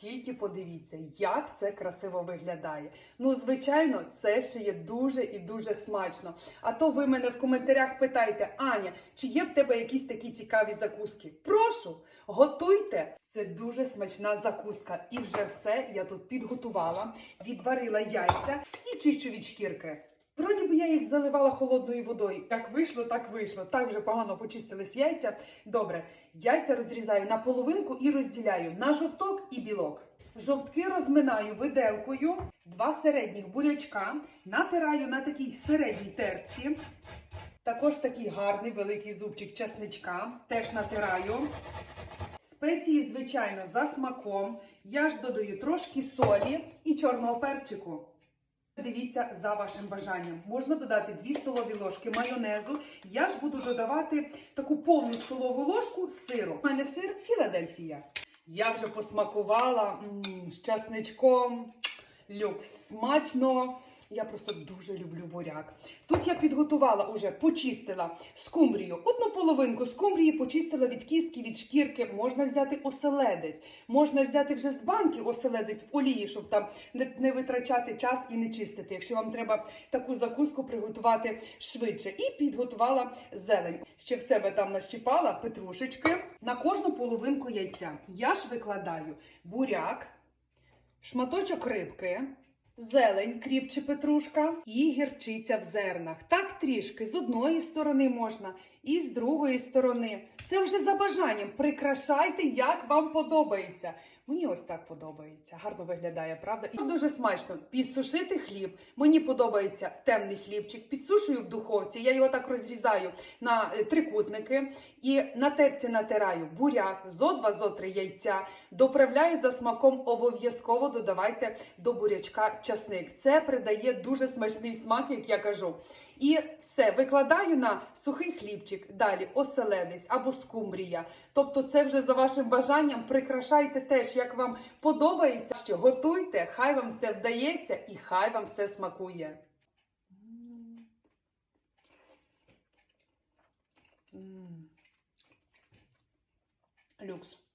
Тільки подивіться, як це красиво виглядає. Ну, звичайно, це ще є дуже і дуже смачно. А то ви мене в коментарях питаєте, Аня, чи є в тебе якісь такі цікаві закуски? Прошу, готуйте! Це дуже смачна закуска. І вже все я тут підготувала, відварила яйця і чищу від шкірки. Вроді би я їх заливала холодною водою. Як вийшло, так вийшло. Так вже погано почистились яйця. Добре, яйця розрізаю на половинку і розділяю на жовток і білок. Жовтки розминаю виделкою, два середніх бурячка, натираю на такій середній терці. Також такий гарний великий зубчик часничка, теж натираю. Спеції, звичайно, за смаком. Я ж додаю трошки солі і чорного перчику. Дивіться за вашим бажанням. Можна додати 2 столові ложки майонезу. Я ж буду додавати таку повну столову ложку сиру. У мене сир Філадельфія. Я вже посмакувала м, з часничком. Люкс смачно. Я просто дуже люблю буряк. Тут я підготувала уже, почистила скумбрію. Одну половинку скумбрії почистила від кістки, від шкірки. Можна взяти оселедець, можна взяти вже з банки оселедець в олії, щоб там не, не витрачати час і не чистити, якщо вам треба таку закуску приготувати швидше. І підготувала зелень. Ще в себе там нащипала петрушечки на кожну половинку яйця. Я ж викладаю буряк, шматочок рибки. Зелень, кріп чи петрушка і гірчиця в зернах. Так трішки з одної сторони можна, і з другої сторони. Це вже за бажанням. Прикрашайте, як вам подобається. Мені ось так подобається. Гарно виглядає, правда? І дуже смачно підсушити хліб. Мені подобається темний хлібчик. Підсушую в духовці. Я його так розрізаю на е, трикутники і на терці натираю буряк, зо два, зо три яйця. Доправляю за смаком. Обов'язково додавайте до бурячка часник. Це придає дуже смачний смак, як я кажу. І все викладаю на сухий хлібчик, далі оселедець або скумбрія. Тобто, це вже за вашим бажанням. Прикрашайте теж, як вам подобається. Що готуйте, хай вам все вдається і хай вам все смакує. Люкс.